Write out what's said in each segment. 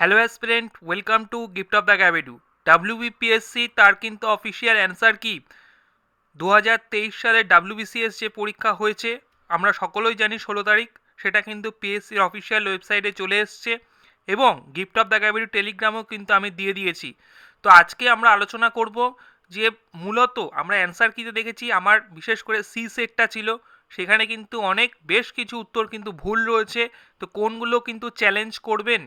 Hello aspirant welcome to gift of the গ্যাবেডু WBPSC তার কিন্তু official answer কি? দু হাজার তেইশ সালে ডাব্লিউবিসিএস যে পরীক্ষা হয়েছে, আমরা সকলেই জানি ষোলো তারিখ, সেটা কিন্তু পিএসসির অফিসিয়াল ওয়েবসাইটে চলে এসছে এবং গিফট অফ দ্য গ্যাবেডু টেলিগ্রামও কিন্তু আমি দিয়ে দিয়েছি। তো আজকে আমরা আলোচনা করব যে মূলত আমরা অ্যান্সার কিতে দেখেছি, আমার বিশেষ করে সি সেটটা ছিল, সেখানে কিন্তু অনেক, বেশ কিছু উত্তর কিন্তু ভুল রয়েছে, তো কোনগুলো কিন্তু চ্যালেঞ্জ করবেন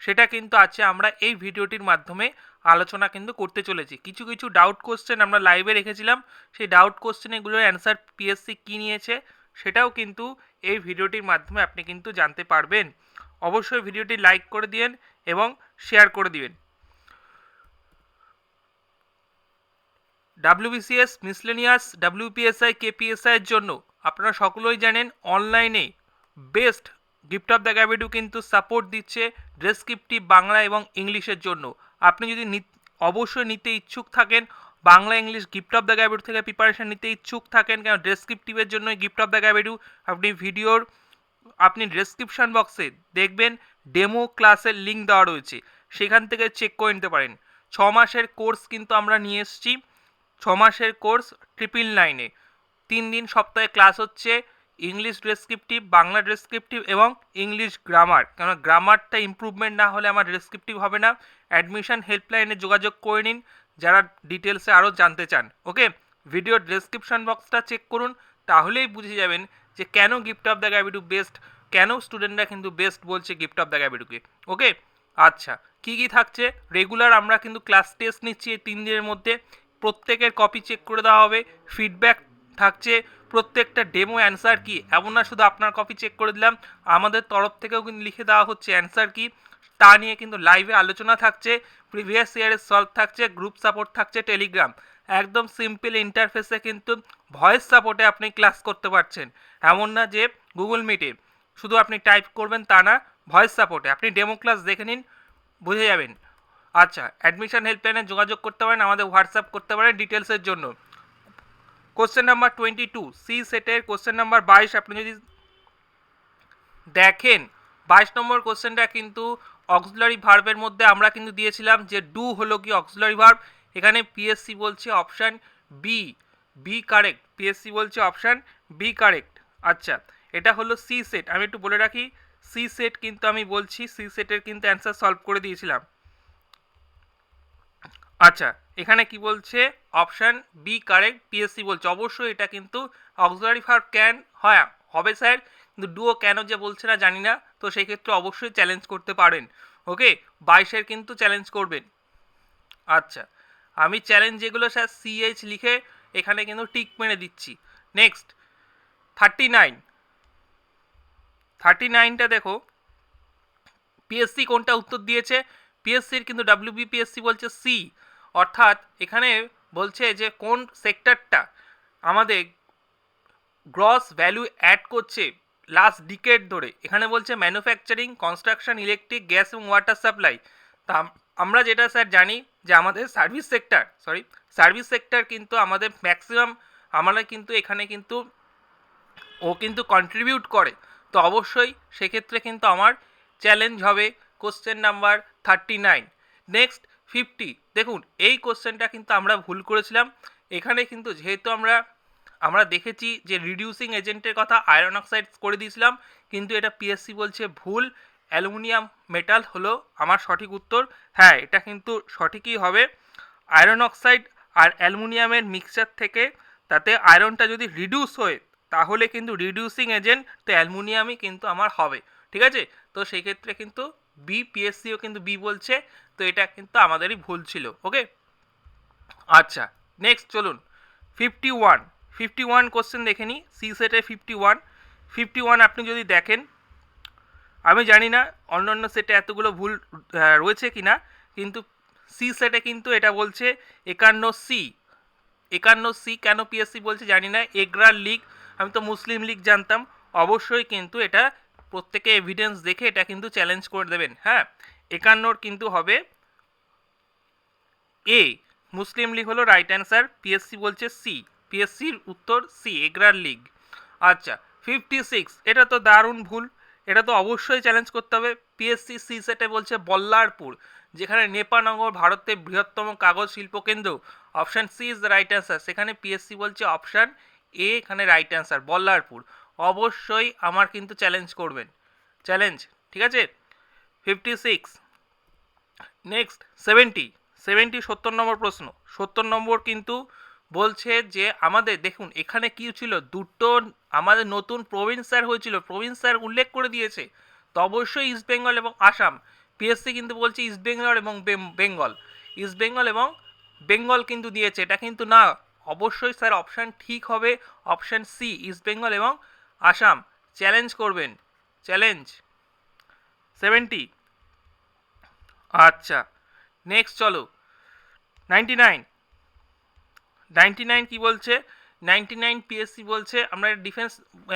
সেটা কিন্তু আছে, আমরা এই ভিডিওটির মাধ্যমে আলোচনা কিন্তু করতে চলেছি। কিছু কিছু ডাউট কোশ্চেন আমরা লাইভে রেখেছিলাম। সেই ডাউট কোশ্চেনগুলোর অ্যান্সার পিএসসি কী নিয়েছে, সেটাও কিন্তু এই ভিডিওটির মাধ্যমে আপনি কিন্তু জানতে পারবেন। অবশ্যই ভিডিওটি লাইক করে দিন এবং শেয়ার করে দিবেন। ডাব্লিউবিসিএস মিসলেনিয়াস ডাব্লিউপিএসআই কেপিএসআই এর জন্য আপনারা সকলেই জানেন অনলাইনে বেস্ট গিফট অফ দ্য গ্যাবেডু কিন্তু সাপোর্ট দিচ্ছে ডেসক্রিপটিভ বাংলা এবং ইংলিশের জন্য। আপনি যদি অবশ্যই নিতে ইচ্ছুক থাকেন, Bangla, English gift of the গ্যাবেডু থেকে প্রিপারেশন নিতে ইচ্ছুক থাকেন, কেন ডেসক্রিপটিভের জন্য গিফট অফ দ্য গ্যাবেডু আপনি ভিডিওর, আপনি ডেসক্রিপশন বক্সে দেখবেন ডেমো ক্লাসের লিঙ্ক দেওয়া রয়েছে। সেখান থেকে চেক করে নিতে পারেন। ছ মাসের কোর্স কিন্তু আমরা নিয়ে এসেছি। ছ মাসের কোর্স ট্রিপল নাইনে তিন দিন সপ্তাহে ক্লাস হচ্ছে। ইংলিশ ডেসক্রিপটিভ বাংলা ডেসক্রিপটিভ এবং ইংলিশ গ্রামার কেন গ্রামারটা ইমপ্রুভমেন্ট না হলে আমার ডেসক্রিপটিভ হবে না। অ্যাডমিশন হেল্পলাইনে যোগাযোগ করে নিন, যারা ডিটেলসে আরও জানতে চান। ওকে ভিডিওর ডেসক্রিপশন বক্সটা চেক করুন, তাহলেই বুঝে যাবেন যে কেন গিফট অফ দ্য গ্যাবিডু বেস্ট কেন স্টুডেন্টরা কিন্তু বেস্ট বলছে গিফট অফ দ্য গ্যাবিডুকে ওকে আচ্ছা কি কি থাকছে? রেগুলার আমরা কিন্তু ক্লাস টেস্ট নিচ্ছি এই তিন দিনের মধ্যে। প্রত্যেকের কপি চেক করে দেওয়া হবে। ফিডব্যাক থাকছে, প্রত্যেকটা ডেমো অ্যান্সার কি? এমন না, শুধু আপনার কপি চেক করে দিলাম। আমাদের তরফ থেকেও কিন্তু লিখে দেওয়া হচ্ছে অ্যান্সার কি। তা নিয়ে কিন্তু লাইভে আলোচনা থাকছে প্রিভিয়াস ইয়ারের সলভ থাকছে গ্রুপ সাপোর্ট থাকছে টেলিগ্রাম একদম সিম্পল ইন্টারফেসে কিন্তু ভয়েস সাপোর্টে আপনি ক্লাস করতে পারছেন। এমন না যে গুগল মিটে শুধু আপনি টাইপ করবেন তা না ভয়েস সাপোর্টে আপনি ডেমো ক্লাস দেখে নিন, বুঝে যাবেন। আচ্ছা অ্যাডমিশন হেল্পলাইনে যোগাযোগ করতে পারেন, আমাদের হোয়াটসঅ্যাপ করতে পারেন ডিটেলসের জন্য। Question number twenty two C সেটের কোশ্চেন নাম্বার বাইশ, আপনি যদি দেখেন, বাইশ নম্বর কোশ্চেনটা কিন্তু অক্সিলারি ভার্বের মধ্যে আমরা কিন্তু দিয়েছিলাম যে ডু হলো কি অক্সিলারি ভার্ব এখানে পিএসসি বলছে option B B correct PSC বলছে অপশান বি কারেক্ট আচ্ছা এটা হলো সি সেট আমি একটু বলে রাখি সি সেট কিন্তু আমি বলছি সি সেটের কিন্তু অ্যান্সার সলভ করে দিয়েছিলাম। আচ্ছা এখানে কি বলছে? অপশান বি কারেক্ট পিএসসি বলছে। অবশ্যই এটা কিন্তু অক্সিলারি ভার্ব ক্যান হয়, হবে স্যার কিন্তু ডুও কেন যে বলছে না, জানি না। তো সেই ক্ষেত্রে অবশ্যই চ্যালেঞ্জ করতে পারেন। ওকে বাইশের কিন্তু চ্যালেঞ্জ করবেন। আচ্ছা আমি চ্যালেঞ্জ যেগুলো স্যার সিএইচ লিখে এখানে কিন্তু টিক মেরে দিচ্ছি। নেক্সট থার্টি নাইন থার্টি নাইনটা দেখো পিএসসি কোনটা উত্তর দিয়েছে? পিএসসির কিন্তু ডাব্লিউবিপিএসসি বলছে সি অর্থাৎ এখানে বলছে যে কোন সেক্টরটা আমাদের গ্রস ভ্যালু অ্যাড করছে লাস্ট ডিকেড ধরে। এখানে বলছে ম্যানুফ্যাকচারিং কনস্ট্রাকশন ইলেকট্রিক গ্যাস এবং ওয়াটার সাপ্লাই তা আম- আমরা যেটা স্যার জানি যে আমাদের service sector sorry service sector কিন্তু আমাদের ম্যাক্সিমাম আমরা কিন্তু এখানে কিন্তু ও কিন্তু কন্ট্রিবিউট করে। তো অবশ্যই সেক্ষেত্রে কিন্তু আমার চ্যালেঞ্জ হবে। Question number thirty nine next fifty দেখুন, এই কোশ্চেনটা কিন্তু আমরা ভুল করেছিলাম। এখানে কিন্তু যেহেতু আমরা আমরা দেখেছি যে রিডিউসিং এজেন্টের কথা আয়রন অক্সাইড করে দিয়েছিলাম, কিন্তু এটা পিএসসি বলছে ভুল। অ্যালুমিনিয়াম মেটাল হলো আমার সঠিক উত্তর। হ্যাঁ এটা কিন্তু সঠিকই হবে। আয়রন অক্সাইড আর অ্যালুমিনিয়ামের মিক্সচার থেকে তাতে আয়রনটা যদি রিডিউস হয়, তাহলে কিন্তু রিডিউসিং এজেন্ট তো অ্যালুমিনিয়ামই কিন্তু আমার হবে। ঠিক আছে? তো সেই ক্ষেত্রে কিন্তু বি পিএসসিও কিন্তু বি বলছে। তো এটা কিন্তু আমাদেরই ভুল ছিল ওকে আচ্ছা নেক্সট চলুন। Fifty one fifty one question দেখে নিই। সি সেটে ফিফটি ওয়ান ফিফটি ওয়ান আপনি যদি দেখেন, আমি জানি না অন্য অন্য সেটে এতগুলো ভুল রয়েছে কি না কিন্তু সি সেটে কিন্তু এটা বলছে একান্ন সি একান্ন সি কেন পিএসসি বলছে জানি না, এগরার লিগ আমি তো মুসলিম লীগ জানতাম, অবশ্যই কিন্তু এটা প্রত্যেকে এভিডেন্স দেখে এটা কিন্তু চ্যালেঞ্জ করে দেবেন হ্যাঁ? একান্নর কিন্তু হবে এ মুসলিম লীগ হলো রাইট অ্যান্সার পিএসসি বলছে সি পিএসসির উত্তর সি এগরার লিগ। আচ্ছা ফিফটি সিক্স এটা তো দারুণ ভুল, এটা তো অবশ্যই চ্যালেঞ্জ করতে হবে। পিএসসি সি সেটে বলছে বল্লারপুর, যেখানে নেপানগর ভারতের বৃহত্তম কাগজ শিল্প কেন্দ্র। Option C is the right answer সেখানে পিএসসি বলছে অপশান এ এখানে রাইট অ্যান্সার বল্লারপুর। অবশ্যই আমার কিন্তু চ্যালেঞ্জ করবেন। চ্যালেঞ্জ ঠিক আছে? Fifty six next seventy seventy সত্তর নম্বর প্রশ্ন। সত্তর নম্বর কিন্তু বলছে যে আমাদের, দেখুন, এখানে কি ছিল? দুটো আমাদের নতুন প্রভিন্স স্যার হয়েছিল। প্রভিন্স স্যার উল্লেখ করে দিয়েছে তো অবশ্যই ইস্ট বেঙ্গল এবং আসাম পিএসসি কিন্তু বলছে ইস্ট বেঙ্গল এবং বেঙ্গল ইস্ট বেঙ্গল এবং বেঙ্গল কিন্তু দিয়েছে। এটা কিন্তু না, অবশ্যই স্যার অপশান ঠিক হবে। অপশান সি ইস্ট বেঙ্গল এবং আসাম চ্যালেঞ্জ করবেন। Challenge seventy. আচ্ছা নেক্সট চলো। নাইনটি নাইন নাইনটি নাইন কী বলছে? নাইনটি নাইন পিএসসি বলছে, আমরা ডিফেন্স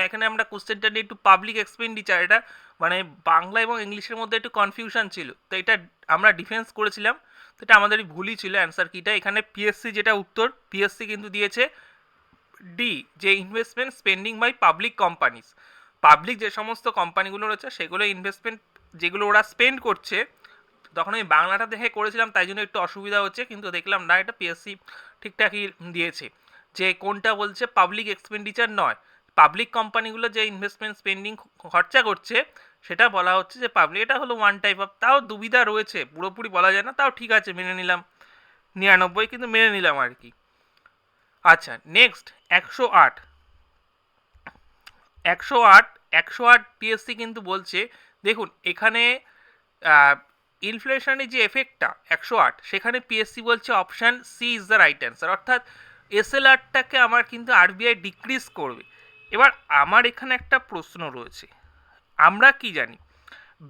এখানে আমরা কোশ্চেনটা নিয়ে একটু পাবলিক এক্সপেন্ডিচার এটা। মানে বাংলা এবং ইংলিশের মধ্যে একটু কনফিউশন ছিল। তো এটা আমরা ডিফেন্স করেছিলাম, তো এটা আমাদেরই ভুলই ছিল অ্যান্সার কিটা এখানে পিএসসি যেটা উত্তর পিএসসি কিন্তু দিয়েছে ডি যে investment spending by public companies public যে সমস্ত কোম্পানিগুলো রয়েছে, সেগুলো ইনভেস্টমেন্ট যেগুলো ওরা স্পেন্ড করছে, তখন আমি বাংলাটা দেখে করেছিলাম, তাই জন্য একটু অসুবিধা হচ্ছে, কিন্তু দেখলাম না, এটা পিএসসি ঠিকঠাকই দিয়েছে। যে কোনটা বলছে পাবলিক এক্সপেন্ডিচার নয় পাবলিক কোম্পানিগুলো যে ইনভেস্টমেন্ট স্পেন্ডিং খরচা করছে, সেটা বলা হচ্ছে যে পাবলিক এটা হলো ওয়ান টাইপ অফ তাও দুবিধা রয়েছে, পুরোপুরি বলা যায় না, তাও ঠিক আছে, মেনে নিলাম, নিরানব্বই কিন্তু মেনে নিলাম আর কি। আচ্ছা নেক্সট একশো আট একশো আট একশো আট পিএসসি কিন্তু বলছে দেখুন, এখানে ইনফ্লেশনের যে এফেক্টটা একশো আট, সেখানে পিএসসি বলছে option C is the right answer অর্থাৎ এসএলআরটাকে আমার কিন্তু আরবিআই ডিক্রিজ করবে। এবার আমার এখানে একটা প্রশ্ন রয়েছে। আমরা কি জানি?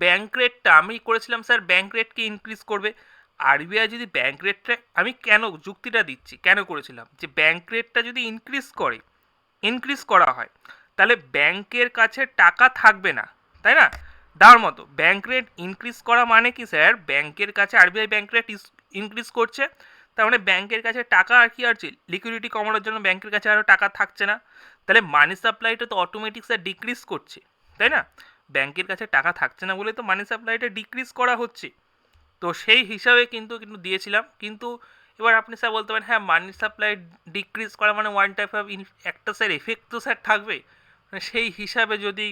ব্যাংক রেটটা আমি করেছিলাম স্যার ব্যাংক রেটকে ইনক্রিজ করবে। আরবিআই যদি ব্যাংক রেটটা আমি কেন যুক্তিটা দিচ্ছি? কেন করেছিলাম? যে ব্যাংক রেটটা যদি ইনক্রিজ করে ইনক্রিজ করা হয়, তাহলে ব্যাংকের কাছে টাকা থাকবে না, তাই না? দেওয়ার মতো ব্যাংক রেট ইনক্রিজ করা মানে কি স্যার ব্যাংকের কাছে আরবিআই ব্যাংক রেট ইনক্রিজ করছে, তার মানে ব্যাংকের কাছে টাকা আর কি আছে লিকুইডিটি কমানোর জন্য ব্যাংকের কাছে আরও টাকা থাকছে না। তাহলে মানি সাপ্লাইটা তো অটোমেটিক স্যার ডিক্রিজ করছে, তাই না? ব্যাংকের কাছে টাকা থাকছে না বলে তো মানি সাপ্লাইটা ডিক্রিজ করা হচ্ছে। তো সেই হিসাবে কিন্তু কিন্তু দিয়েছিলাম, কিন্তু এবার আপনি স্যার বলতে পারেন হ্যাঁ মানি সাপ্লাই ডিক্রিজ করা মানে ওয়ান টাইপ অফ একটা স্যার এফেক্ট তো স্যার থাকবে। মানে সেই হিসাবে যদি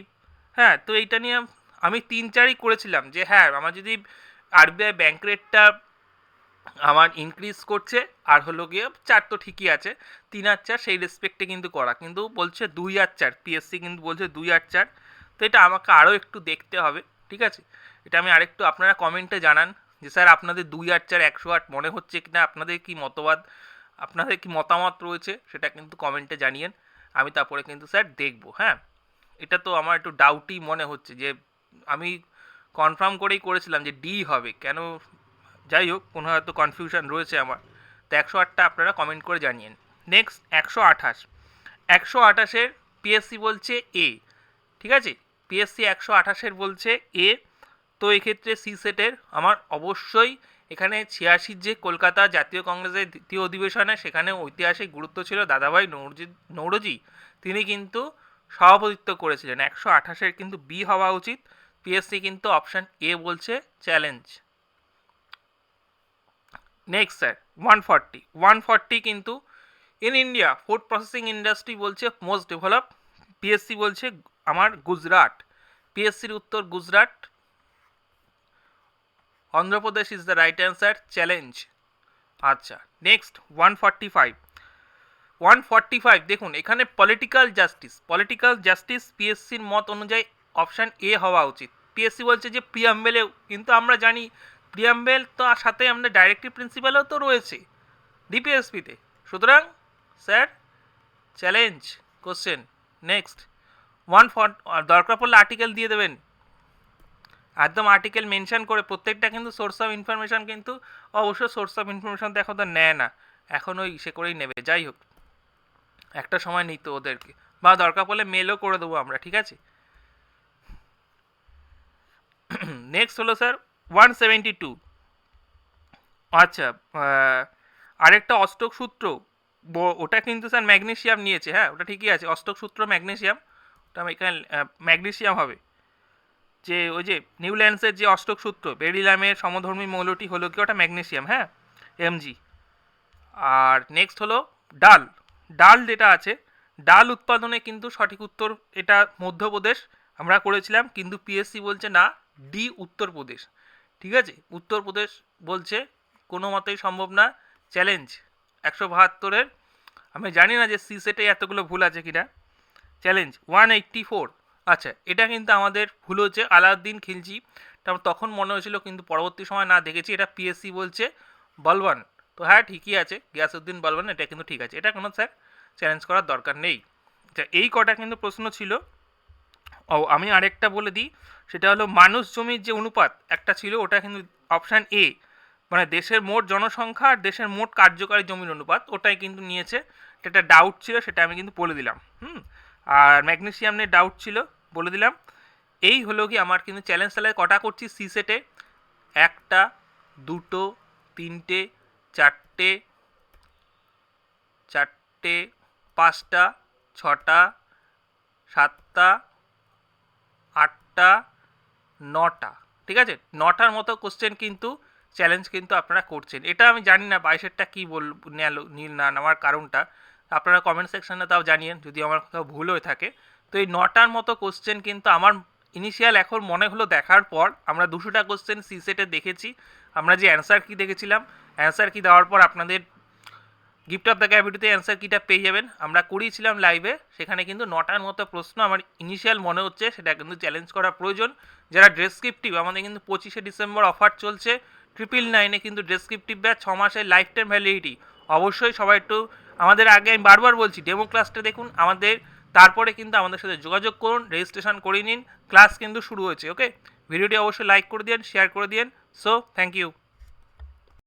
হ্যাঁ তো এইটা নিয়ে আমি তিন চারই করেছিলাম যে হ্যাঁ আমার যদি আরবিআই ব্যাংক রেটটা আমার ইনক্রিজ করছে, আর হলো গিয়ে চার তো ঠিকই আছে, তিন আর চার সেই রেসপেক্টে কিন্তু করা। কিন্তু বলছে দুই আর চার পিএসসি কিন্তু বলছে দুই আর চার। তো এটা আমাকে আরও একটু দেখতে হবে, ঠিক আছে? এটা আমি আরেকটু আপনারা কমেন্টে জানান যে স্যার আপনাদের দুই আট চার একশো আট মনে হচ্ছে কি না আপনাদের কি মতবাদ, আপনাদের কি মতামত রয়েছে সেটা কিন্তু কমেন্টে জানিয়েন, আমি তারপরে কিন্তু স্যার দেখব হ্যাঁ? এটা তো আমার একটু ডাউটই মনে হচ্ছে যে আমি কনফার্ম করেই করেছিলাম যে ডি হবে। কেন? যাই হোক, কোনো হয়তো কনফিউশন রয়েছে আমার। তো একশো আটটা আপনারা কমেন্ট করে জানিয়েন। নেক্সট একশো আঠাশ। একশো আঠাশের পিএসসি বলছে এ ঠিক আছে? পিএসসি একশো আঠাশের বলছে এ তো এক্ষেত্রে সি সেটের আমার অবশ্যই এখানে ছিয়াশির যে কলকাতা জাতীয় কংগ্রেসের দ্বিতীয় অধিবেশনে সেখানে ঐতিহাসিক গুরুত্ব ছিল দাদাভাই নৌরজি নৌরজি। তিনি কিন্তু সভাপতিত্ব করেছিলেন। একশো আঠাশের কিন্তু বি হওয়া উচিত। পিএসসি কিন্তু অপশান এ বলছে challenge next sir one forty one forty কিন্তু in India food processing industry বলছে মোস্ট ডেভেলপ পিএসসি বলছে আমার গুজরাট। পিএসসির উত্তর Gujarat. Andhra Pradesh is the right answer challenge আচ্ছা next one forty five one forty five দেখুন এখানে পলিটিক্যাল জাস্টিস পলিটিক্যাল জাস্টিস পিএসসির মত অনুযায়ী অপশান এ হওয়া উচিত। পিএসসি বলছে যে প্রিয়াম্বেলেও কিন্তু আমরা জানি প্রিয়াম্বেল তো আর সাথে আমাদের ডাইরেক্টিভ প্রিন্সিপালও তো রয়েছে ডিপিএসপিতে সুতরাং, sir challenge question next one দরকার পড়লে আর্টিকেল দিয়ে দেবেন। একদম আর্টিকেল মেনশন করে প্রত্যেকটা কিন্তু সোর্স অফ ইনফরমেশান কিন্তু অবশ্য সোর্স অফ ইনফরমেশান তো এখন তো নেয় না। এখন ওই সে করেই নেবে, যাই হোক। একটা সময় নিত ওদেরকে। বা দরকার পড়লে মেলও করে দেবো আমরা, ঠিক আছে? নেক্সট হলো স্যার ওয়ান সেভেন্টি টু আচ্ছা আরেকটা অষ্টক সূত্র ওটা কিন্তু স্যার ম্যাগনেসিয়াম নিয়েছে হ্যাঁ ওটা ঠিকই আছে, অষ্টক সূত্র ম্যাগনেসিয়াম ওটা এখানে ম্যাগনেসিয়াম হবে। যে, ওই যে নিউল্যান্ডসের যে অষ্টক সূত্র, বেরিলামের সমধর্মী মৌলটি হলো কি, ওটা ম্যাগনেসিয়াম হ্যাঁ এমজি আর নেক্সট হলো ডাল। ডাল যেটা আছে, ডাল উৎপাদনে কিন্তু সঠিক উত্তর, এটা মধ্যপ্রদেশ, আমরা করেছিলাম, কিন্তু পিএসসি বলছে না ডি উত্তরপ্রদেশ। ঠিক আছে? উত্তরপ্রদেশ বলছে, কোনো মতেই সম্ভব না চ্যালেঞ্জ একশো বাহাত্তরের। আমি জানি না যে সি সেটে এতগুলো ভুল আছে কিনা চ্যালেঞ্জ ওয়ান এইট্টি ফোর আচ্ছা এটা কিন্তু আমাদের ভুল হচ্ছে, আলাউদ্দিন খিলজি। তখন মনে হয়েছিল, কিন্তু পরবর্তী সময় না দেখেছি, এটা পিএসসি বলছে বলবান তো হ্যাঁ ঠিকই আছে, গিয়াসউদ্দিন বলবান এটা কিন্তু ঠিক আছে। এটা কোনো স্যার চ্যালেঞ্জ করার দরকার নেই। আচ্ছা এই কটা কিন্তু প্রশ্ন ছিল। ও, আমি আরেকটা বলে দিই। সেটা হলো মানুষ জমির যে অনুপাত, একটা ছিল ওটা কিন্তু অপশান এ মানে দেশের মোট জনসংখ্যা আর দেশের মোট কার্যকারী জমির অনুপাত, ওটাই কিন্তু নিয়েছে। এটা ডাউট ছিল, সেটা আমি কিন্তু বলে দিলাম, হুম? আর ম্যাগনেসিয়াম নিয়ে ডাউট ছিল, বলে দিলাম। এই হলো কি আমার কিন্তু চ্যালেঞ্জ তাহলে কটা করছি সি সেটে একটা, দুটো, তিনটে, চারটে চারটে, পাঁচটা, ছটা, সাতটা আটটা নটা, ঠিক আছে? নটার মতো কোশ্চেন কিন্তু চ্যালেঞ্জ কিন্তু আপনারা করছেন। এটা আমি জানি না, বাইশেরটা কী বল নেল নীল না নেওয়ার কারণটা। আপনারা কমেন্ট সেকশনে তাও জানিয়েন, যদি আমার কোথাও ভুল হয়ে থাকে। তো এই নটার মতো কোশ্চেন কিন্তু আমার ইনিশিয়াল এখন মনে হলো দেখার পর আমরা দুশোটা কোশ্চেন সি সেটে দেখেছি। আমরা যে অ্যান্সার কি দেখেছিলাম? অ্যান্সার কি দেওয়ার পর আপনাদের গিফট অফ দ্য ক্যাভিটিতে অ্যান্সার কিটা পেয়ে যাবেন। আমরা করিয়েছিলাম লাইভে সেখানে কিন্তু নটার মতো প্রশ্ন আমার ইনিশিয়াল মনে হচ্ছে, সেটা কিন্তু চ্যালেঞ্জ করা প্রয়োজন। যারা ডেসক্রিপটিভ আমাদের কিন্তু পঁচিশে ডিসেম্বর অফার চলছে ট্রিপল নাইনে কিন্তু ডেসক্রিপটিভ ব্যাচ ছ মাসের লাইফ টাইম ভ্যালিডিটি অবশ্যই সবাই একটু আমাদের আগে আমি বারবার বলছি ডেমো ক্লাসটা দেখুন, আমাদের, তারপরে কিন্তু আমাদের সাথে যোগাযোগ করুন রেজিস্ট্রেশন করে নিন ক্লাস কিন্তু শুরু হয়েছে ওকে ভিডিওটি অবশ্যই লাইক করে দিন শেয়ার করে দিন সো থ্যাংক ইউ